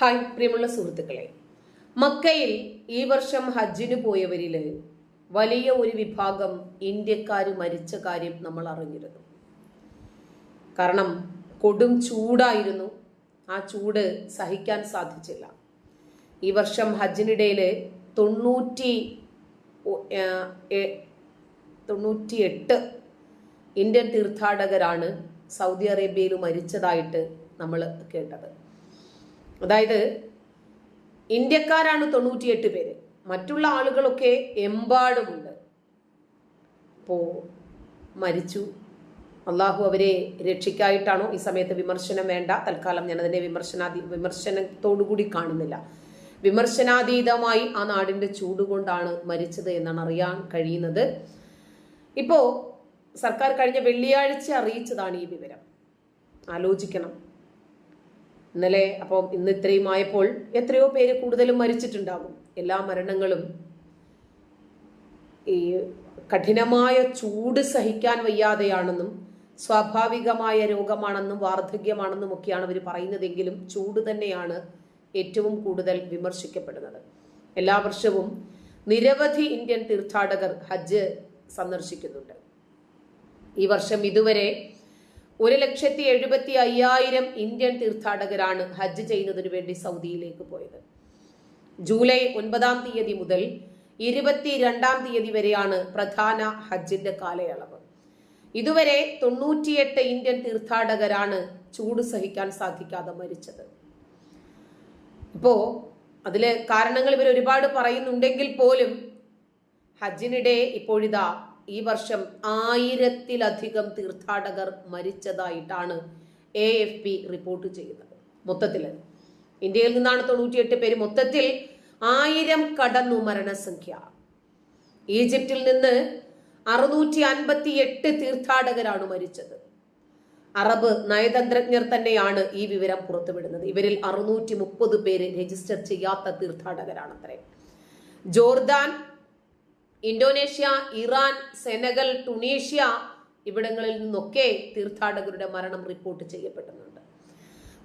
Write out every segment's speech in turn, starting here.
Hi പ്രിയമുള്ള സുഹൃത്തുക്കളെ. മക്കയിൽ ഈ വർഷം ഹജ്ജിന് പോയവരിൽ വലിയ ഒരു വിഭാഗം ഇന്ത്യക്കാർ മരിച്ച കാര്യം നമ്മൾ അറിഞ്ഞിരുന്നു. കാരണം കൊടും ചൂടായിരുന്നു. ആ ചൂട് സഹിക്കാൻ സാധിച്ചില്ല. ഈ വർഷം ഹജ്ജിനിടയിൽ തൊണ്ണൂറ്റി തൊണ്ണൂറ്റി എട്ട് ഇന്ത്യൻ തീർത്ഥാടകരാണ് സൗദി അറേബ്യയിൽ മരിച്ചതായിട്ട് നമ്മൾ കേട്ടത്. അതായത് ഇന്ത്യക്കാരാണ് തൊണ്ണൂറ്റിയെട്ട് പേര്. മറ്റുള്ള ആളുകളൊക്കെ എമ്പാടുമുണ്ട്. അപ്പോ മരിച്ചു. അള്ളാഹു അവരെ രക്ഷിക്കായിട്ടാണോ ഈ സമയത്ത് വിമർശനം വേണ്ട? തൽക്കാലം ഞാൻ അതിന്റെ വിമർശനാതി വിമർശനത്തോടുകൂടി കാണുന്നില്ല. വിമർശനാതീതമായി ആ നാടിന്റെ ചൂടുകൊണ്ടാണ് മരിച്ചത് എന്നാണ് അറിയാൻ കഴിയുന്നത്. ഇപ്പോ സർക്കാർ കഴിഞ്ഞ വെള്ളിയാഴ്ച അറിയിച്ചതാണ് ഈ വിവരം. ആലോചിക്കണം. ഇന്നലെ അപ്പം ഇന്ന് ഇത്രയും ആയപ്പോൾ എത്രയോ പേര് കൂടുതലും മരിച്ചിട്ടുണ്ടാകും. എല്ലാ മരണങ്ങളും ഈ കഠിനമായ ചൂട് സഹിക്കാൻ വയ്യാതെയാണെന്നും സ്വാഭാവികമായ രോഗമാണെന്നും വാർദ്ധക്യമാണെന്നും ഒക്കെയാണ് അവർ പറയുന്നതെങ്കിലും ചൂട് തന്നെയാണ് ഏറ്റവും കൂടുതൽ വിമർശിക്കപ്പെടുന്നത്. എല്ലാ വർഷവും നിരവധി ഇന്ത്യൻ തീർത്ഥാടകർ ഹജ്ജ് സന്ദർശിക്കുന്നുണ്ട്. ഈ വർഷം ഇതുവരെ ഒരു ലക്ഷത്തി എഴുപത്തി അയ്യായിരം ഇന്ത്യൻ തീർത്ഥാടകരാണ് ഹജ്ജ് ചെയ്യുന്നതിനു വേണ്ടി സൗദിയിലേക്ക് പോയത്. ജൂലൈ ഒൻപതാം തീയതി മുതൽ ഇരുപത്തിരണ്ടാം തീയതി വരെയാണ് പ്രധാന ഹജ്ജിന്റെ കാലയളവ്. ഇതുവരെ തൊണ്ണൂറ്റിയെട്ട് ഇന്ത്യൻ തീർത്ഥാടകരാണ് ചൂട് സഹിക്കാൻ സാധിക്കാതെ മരിച്ചത്. ഇപ്പോ അതിലെ കാരണങ്ങൾ ഇവർ ഒരുപാട് പറയുന്നുണ്ടെങ്കിൽ പോലും ഹജ്ജിനിടെ ഇപ്പോഴിതാ ഈ വർഷം ആയിരത്തിലധികം തീർത്ഥാടകർ മരിച്ചതായിട്ടാണ് എ എഫ് പി റിപ്പോർട്ട് ചെയ്യുന്നത്. മൊത്തത്തിൽ ഇന്ത്യയിൽ നിന്നാണ് തൊണ്ണൂറ്റിയെട്ട് പേര്. മൊത്തത്തിൽ ആയിരം കടന്നു മരണസംഖ്യ. ഈജിപ്തിൽ നിന്ന് അറുന്നൂറ്റി അൻപത്തി എട്ട് തീർത്ഥാടകരാണ് മരിച്ചത്. അറബ് നയതന്ത്രജ്ഞർ തന്നെയാണ് ഈ വിവരം പുറത്തുവിടുന്നത്. ഇവരിൽ അറുന്നൂറ്റി മുപ്പത് പേര് രജിസ്റ്റർ ചെയ്യാത്ത തീർത്ഥാടകരാണത്രേ. Jordan Indonesia Iran Senegal Tunisia ഇവിടങ്ങളിൽ നിന്നൊക്കെ തീർത്ഥാടകരുടെ മരണം റിപ്പോർട്ട് ചെയ്യപ്പെടുന്നുണ്ട്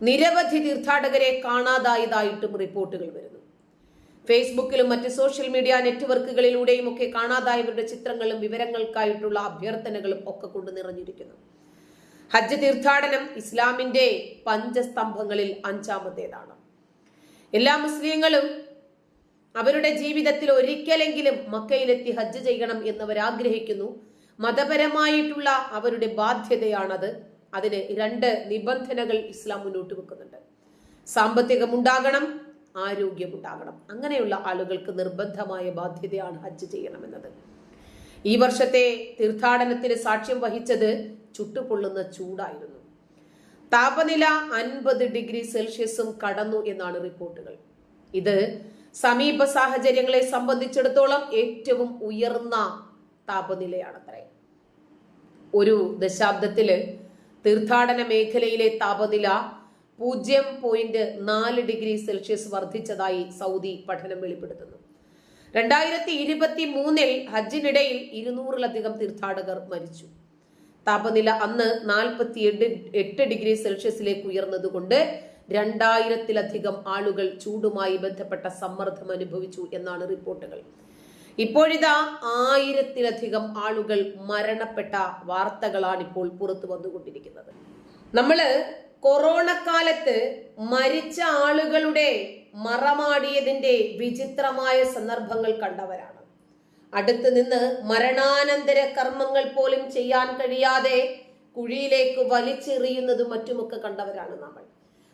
നിരവധി തീർത്ഥാടകരെ കാണാതായതായിട്ടും റിപ്പോർട്ടുകൾ വരുന്നു. ഫേസ്ബുക്കിലും മറ്റ് സോഷ്യൽ മീഡിയ നെറ്റ്വർക്കുകളിലൂടെയും ഒക്കെ കാണാതായവരുടെ ചിത്രങ്ങളും വിവരങ്ങൾക്കായിട്ടുള്ള അഭ്യർത്ഥനകളും ഒക്കെ കൊണ്ട് നിറഞ്ഞിരിക്കുന്നു. ഹജ്ജ് തീർത്ഥാടനം ഇസ്ലാമിന്റെ പഞ്ചസ്തംഭങ്ങളിൽ അഞ്ചാമത്തേതാണ്. എല്ലാ മുസ്ലിങ്ങളും അവരുടെ ജീവിതത്തിൽ ഒരിക്കലെങ്കിലും മക്കയിലെത്തി ഹജ്ജ് ചെയ്യണം എന്നവർ ആഗ്രഹിക്കുന്നു. മതപരമായിട്ടുള്ള അവരുടെ ബാധ്യതയാണത്. അതിന് രണ്ട് നിബന്ധനകൾ ഇസ്ലാം മുന്നോട്ട് വെക്കുന്നുണ്ട്. സാമ്പത്തികമുണ്ടാകണം ആരോഗ്യമുണ്ടാകണം. അങ്ങനെയുള്ള ആളുകൾക്ക് നിർബന്ധമായ ബാധ്യതയാണ് ഹജ്ജ് ചെയ്യണമെന്നത്. ഈ വർഷത്തെ തീർത്ഥാടനത്തിന് സാക്ഷ്യം വഹിച്ചത് ചുട്ടുപൊള്ളുന്ന ചൂടായിരുന്നു. താപനില അൻപത് ഡിഗ്രി സെൽഷ്യസും കടന്നു എന്നാണ് റിപ്പോർട്ടുകൾ. ഇത് സമീപ സാഹചര്യങ്ങളെ സംബന്ധിച്ചിടത്തോളം ഏറ്റവും ഉയർന്ന താപനിലയാണത്രേ. ഒരു ദശാബ്ദത്തിൽ തീർത്ഥാടന മേഖലയിലെ താപനില പൂജ്യം പോയിന്റ് നാല് ഡിഗ്രി സെൽഷ്യസ് വർദ്ധിച്ചതായി സൗദി പഠനം വെളിപ്പെടുത്തുന്നു. രണ്ടായിരത്തി ഇരുപത്തി മൂന്നിൽ ഹജ്ജിനിടയിൽ ഇരുന്നൂറിലധികം തീർത്ഥാടകർ മരിച്ചു. താപനില അന്ന് നാൽപ്പത്തി എട്ട് ഡിഗ്രി സെൽഷ്യസിലേക്ക് ഉയർന്നതുകൊണ്ട് രണ്ടായിരത്തിലധികം ആളുകൾ ചൂടുമായി ബന്ധപ്പെട്ട സമ്മർദ്ദം അനുഭവിച്ചു എന്നാണ് റിപ്പോർട്ടുകൾ. ഇപ്പോഴിതാ ആയിരത്തിലധികം ആളുകൾ മരണപ്പെട്ട വാർത്തകളാണ് ഇപ്പോൾ പുറത്തു വന്നുകൊണ്ടിരിക്കുന്നത്. നമ്മൾ കൊറോണ കാലത്ത് മരിച്ച ആളുകളുടെ മറമാടിയതിന്റെ വിചിത്രമായ സന്ദർഭങ്ങൾ കണ്ടവരാണ്. അടുത്ത് നിന്ന് മരണാനന്തര കർമ്മങ്ങൾ പോലും ചെയ്യാൻ കഴിയാതെ കുഴിയിലേക്ക് വലിച്ചെറിയുന്നതും മറ്റുമൊക്കെ കണ്ടവരാണ് നമ്മൾ.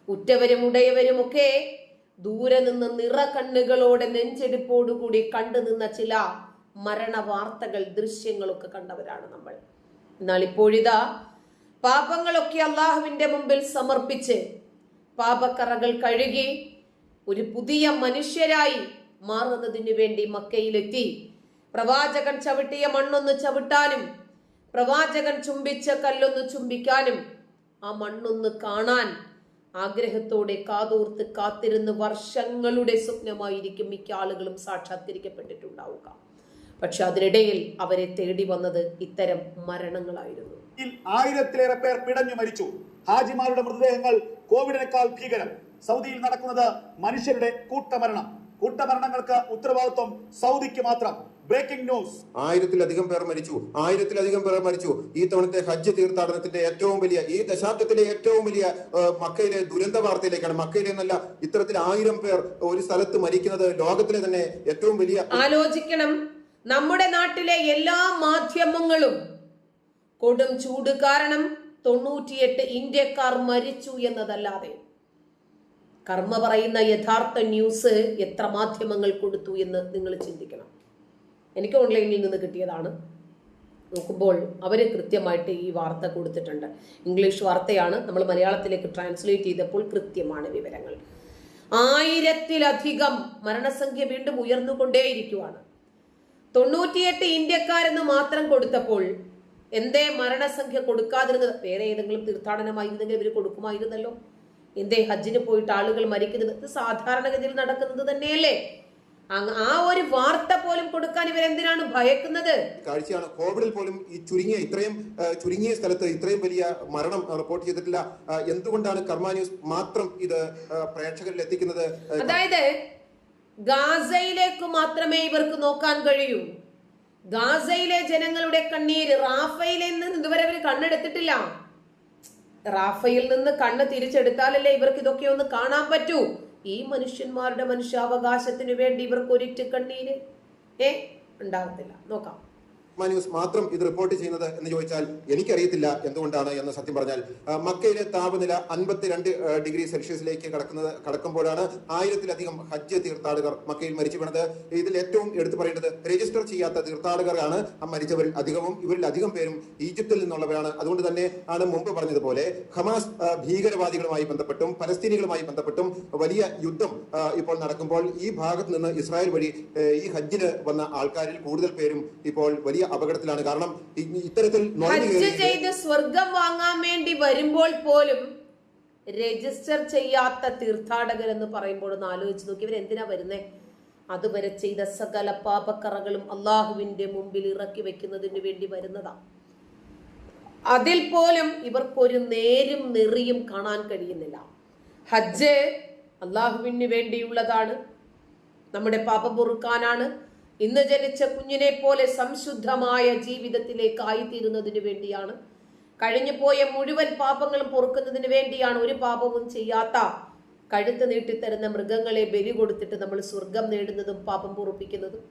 ഉറ്റവരും ഉടയവരുമൊക്കെ ദൂരെ നിന്ന് നിറ കണ്ണുകളോടെ നെഞ്ചെടുപ്പോടുകൂടി കണ്ടു നിന്ന ചില മരണ വാർത്തകൾ ദൃശ്യങ്ങളൊക്കെ കണ്ടവരാണ് നമ്മൾ. എന്നാൽ ഇപ്പോഴിതാ പാപങ്ങളൊക്കെ അള്ളാഹുവിന്റെ മുമ്പിൽ സമർപ്പിച്ച് പാപക്കറകൾ കഴുകി ഒരു പുതിയ മനുഷ്യരായി മാറുന്നതിന് വേണ്ടി മക്കയിലെത്തി. പ്രവാചകൻ ചവിട്ടിയ മണ്ണൊന്ന് ചവിട്ടാനും പ്രവാചകൻ ചുംബിച്ച കല്ലൊന്ന് ചുംബിക്കാനും ആ മണ്ണൊന്ന് കാണാൻ ആഗ്രഹത്തോടെ കാതോർത്ത് കാത്തിരുന്ന് വർഷങ്ങളുടെ സ്വപ്നമായിരിക്കും മിക്ക ആളുകളും സാക്ഷാത്കരിക്കപ്പെട്ടിട്ടുണ്ടാവുക. പക്ഷെ അതിനിടയിൽ അവരെ തേടി വന്നത് ഇത്തരം മരണങ്ങളായിരുന്നു. ആയിരത്തിലേറെ പേർ പിടഞ്ഞു മരിച്ചു. ഹാജിമാരുടെ മൃതദേഹങ്ങൾ കോവിഡിനേക്കാൾ ഭീകരം. സൗദിയിൽ നടക്കുന്നത് മനുഷ്യരുടെ കൂട്ടമരണം. കൂട്ടമരണങ്ങൾക്ക് ഉത്തരവാദിത്വം സൗദിക്ക് മാത്രം. ബ്രേക്കിംഗ് ന്യൂസ് ആയിരത്തിലധികം പേർ മരിച്ചു. ആയിരത്തിലധികം പേർ മരിച്ചു. ഈ തവണത്തെ ഹജ്ജ് തീർത്ഥാടനത്തിന്റെ ഏറ്റവും വലിയ ഈ ദശാബ്ദത്തിലെ ഏറ്റവും വലിയ മക്കയിലെ ദുരന്ത വാർത്തയിലേക്കാണ് മക്കയിലെ എന്നല്ല ഇത്തരത്തിൽ ആയിരം പേർ ഒരു സ്ഥലത്ത് മരിക്കുന്നത് ലോകത്തിലെ തന്നെ ഏറ്റവും വലിയ ആലോചിക്കണം. നമ്മുടെ നാട്ടിലെ എല്ലാ മാധ്യമങ്ങളും കൊടും ചൂട് കാരണം തൊണ്ണൂറ്റിയെട്ട് ഇന്ത്യക്കാർ മരിച്ചു എന്നതല്ലാതെ കർമ്മ പറയുന്ന യഥാർത്ഥ ന്യൂസ് എത്ര മാധ്യമങ്ങൾ കൊടുത്തു എന്ന് നിങ്ങൾ ചിന്തിക്കണം. എനിക്ക് ഓൺലൈനിൽ നിന്ന് കിട്ടിയതാണ്. നോക്കുമ്പോൾ അവർ കൃത്യമായിട്ട് ഈ വാർത്ത കൊടുത്തിട്ടുണ്ട്. ഇംഗ്ലീഷ് വാർത്തയാണ് നമ്മൾ മലയാളത്തിലേക്ക് ട്രാൻസ്ലേറ്റ് ചെയ്തപ്പോൾ കൃത്യമാണ് വിവരങ്ങൾ. ആയിരത്തിലധികം മരണസംഖ്യ വീണ്ടും ഉയർന്നുകൊണ്ടേയിരിക്കുവാണ്. തൊണ്ണൂറ്റിയെട്ട് ഇന്ത്യക്കാരെന്ന് മാത്രം കൊടുത്തപ്പോൾ എന്തേ മരണസംഖ്യ കൊടുക്കാതിരുന്നത്? വേറെ ഏതെങ്കിലും തീർത്ഥാടനമായിരുന്നെങ്കിൽ ഇവർ കൊടുക്കുമായിരുന്നല്ലോ? എന്തേ ഹജ്ജിന് പോയിട്ട് ആളുകൾ മരിക്കുന്നത്? സാധാരണഗതിയിൽ നടക്കുന്നത് തന്നെയല്ലേ? ആ ഒരു വാർത്ത കൊടുക്കാൻ ഇവരെന്തിനാണ് ഭയക്കുന്നത്? കാഴ്ചയാണ്. കോവിഡിൽ പോലും ഈ ചുരുങ്ങിയ ഇത്രയും ചുരുങ്ങിയ സ്ഥലത്ത് ഇത്രയും വലിയ മരണം റിപ്പോർട്ട് ചെയ്തിട്ടില്ല. എന്തുകൊണ്ടാണ് കർമ്മ ന്യൂസ് മാത്രം ഇത് പ്രേക്ഷകരിൽ എത്തിക്കുന്നത്? അതായത് ഗാസയിലേക്ക് മാത്രമേ ഇവർക്ക് നോക്കാൻ കഴിയൂ. ഗാസയിലെ ജനങ്ങളുടെ കണ്ണീര് റാഫയിലിൽ നിന്ന് ഇതുവരെ അവർ കണ്ണെടുത്തിട്ടില്ല. റാഫയിൽ നിന്ന് കണ്ണ് തിരിച്ചെടുത്താലല്ലേ ഇവർക്ക് ഇതൊക്കെ ഒന്ന് കാണാൻ പറ്റൂ? ഈ മനുഷ്യന്മാരുടെ മനുഷ്യാവകാശത്തിന് വേണ്ടി ഇവർക്ക് ഒരിറ്റ് കണ്ണീര്. ഏ ഉണ്ടാകത്തില്ല നോക്കാം. ന്യൂസ് മാത്രം ഇത് റിപ്പോർട്ട് ചെയ്യുന്നത് എന്ന് ചോദിച്ചാൽ എനിക്കറിയത്തില്ല എന്തുകൊണ്ടാണ് എന്ന് സത്യം പറഞ്ഞാൽ മക്കയിലെ താപനില അൻപത്തിരണ്ട് ഡിഗ്രി സെൽഷ്യസിലേക്ക് കടക്കുന്നത് കടക്കുമ്പോഴാണ് ആയിരത്തിലധികം ഹജ്ജ് തീർത്ഥാടകർ മക്കയിൽ മരിച്ചു വീണത് ഇതിൽ ഏറ്റവും എടുത്തു പറയേണ്ടത് രജിസ്റ്റർ ചെയ്യാത്ത തീർത്ഥാടകരാണ്. ആ മരിച്ചവരിൽ അധികവും ഇവരിൽ അധികം പേരും ഈജിപ്തിൽ നിന്നുള്ളവരാണ്. അതുകൊണ്ട് തന്നെ ആണ് മുമ്പ് പറഞ്ഞതുപോലെ ഹമാസ് ഭീകരവാദികളുമായി ബന്ധപ്പെട്ടും പലസ്തീനികളുമായി ബന്ധപ്പെട്ടും വലിയ യുദ്ധം ഇപ്പോൾ നടക്കുമ്പോൾ ഈ ഭാഗത്ത് നിന്ന് ഇസ്രായേൽ വഴി ഈ ഹജ്ജിന് വന്ന ആൾക്കാരിൽ കൂടുതൽ പേരും ഇപ്പോൾ വലിയ അപകടത്തിലാണ്. കാരണം ഇത്തരത്തിൽ ചെയ്ത് സ്വർഗം വാങ്ങാൻ വേണ്ടി വരുമ്പോൾ പോലും രജിസ്റ്റർ ചെയ്യാത്ത തീർത്ഥാടകർ എന്ന് പറയുമ്പോൾ ഒന്ന് ആലോചിച്ച് നോക്കി. ഇവർ എന്തിനാ വരുന്നേ? അതുവരെ ചെയ്ത സകല പാപക്കറകളും അള്ളാഹുവിന്റെ മുമ്പിൽ ഇറക്കി വെക്കുന്നതിന് വേണ്ടി വരുന്നതാ. അതിൽ പോലും ഇവർക്കൊരു നേരും നെറിയും കാണാൻ കഴിയുന്നില്ല. ഹജ്ജ് അള്ളാഹുവിന് വേണ്ടിയുള്ളതാണ്. നമ്മുടെ പാപം പൊറുക്കാനാണ്. ഇന്ന് ജനിച്ച കുഞ്ഞിനെ പോലെ സംശുദ്ധമായ ജീവിതത്തിലേക്ക് ആയിത്തീരുന്നതിന് വേണ്ടിയാണ്. കഴിഞ്ഞു പോയ മുഴുവൻ പാപങ്ങളും പൊറുക്കുന്നതിന് വേണ്ടിയാണ് ഒരു പാപവും ചെയ്യാത്ത കഴുത്ത് നീട്ടിത്തരുന്ന മൃഗങ്ങളെ ബലി കൊടുത്തിട്ട് നമ്മൾ സ്വർഗം നേടുന്നതും പാപം പൊറുപ്പിക്കുന്നതും.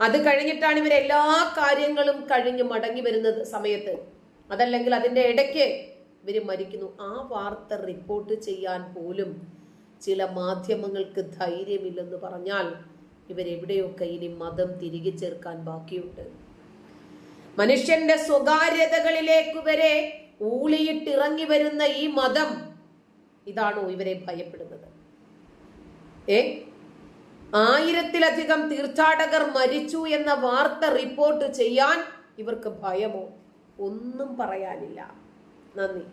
അത് കഴിഞ്ഞിട്ടാണ് ഇവരെല്ലാ കാര്യങ്ങളും കഴിഞ്ഞ് മടങ്ങി വരുന്നത് സമയത്ത്. അതല്ലെങ്കിൽ അതിന്റെ ഇടയ്ക്ക് ഇവർ മരിക്കുന്നു. ആ വാർത്ത റിപ്പോർട്ട് ചെയ്യാൻ പോലും ചില മാധ്യമങ്ങൾക്ക് ധൈര്യമില്ലെന്ന് പറഞ്ഞാൽ ഇവരെവിടെയൊക്കെ ഇനി മതം തിരികെ ചേർക്കാൻ ബാക്കിയുണ്ട്? മനുഷ്യന്റെ സ്വകാര്യതകളിലേക്ക് വരെ ഊളിയിട്ടിറങ്ങി വരുന്ന ഈ മതം ഇതാണോ ഇവരെ ഭയപ്പെടുന്നത്? ഏ? ആയിരത്തിലധികം തീർത്ഥാടകർ മരിച്ചു എന്ന വാർത്ത റിപ്പോർട്ട് ചെയ്യാൻ ഇവർക്ക് ഭയമോ? ഒന്നും പറയാനില്ല. നന്ദി.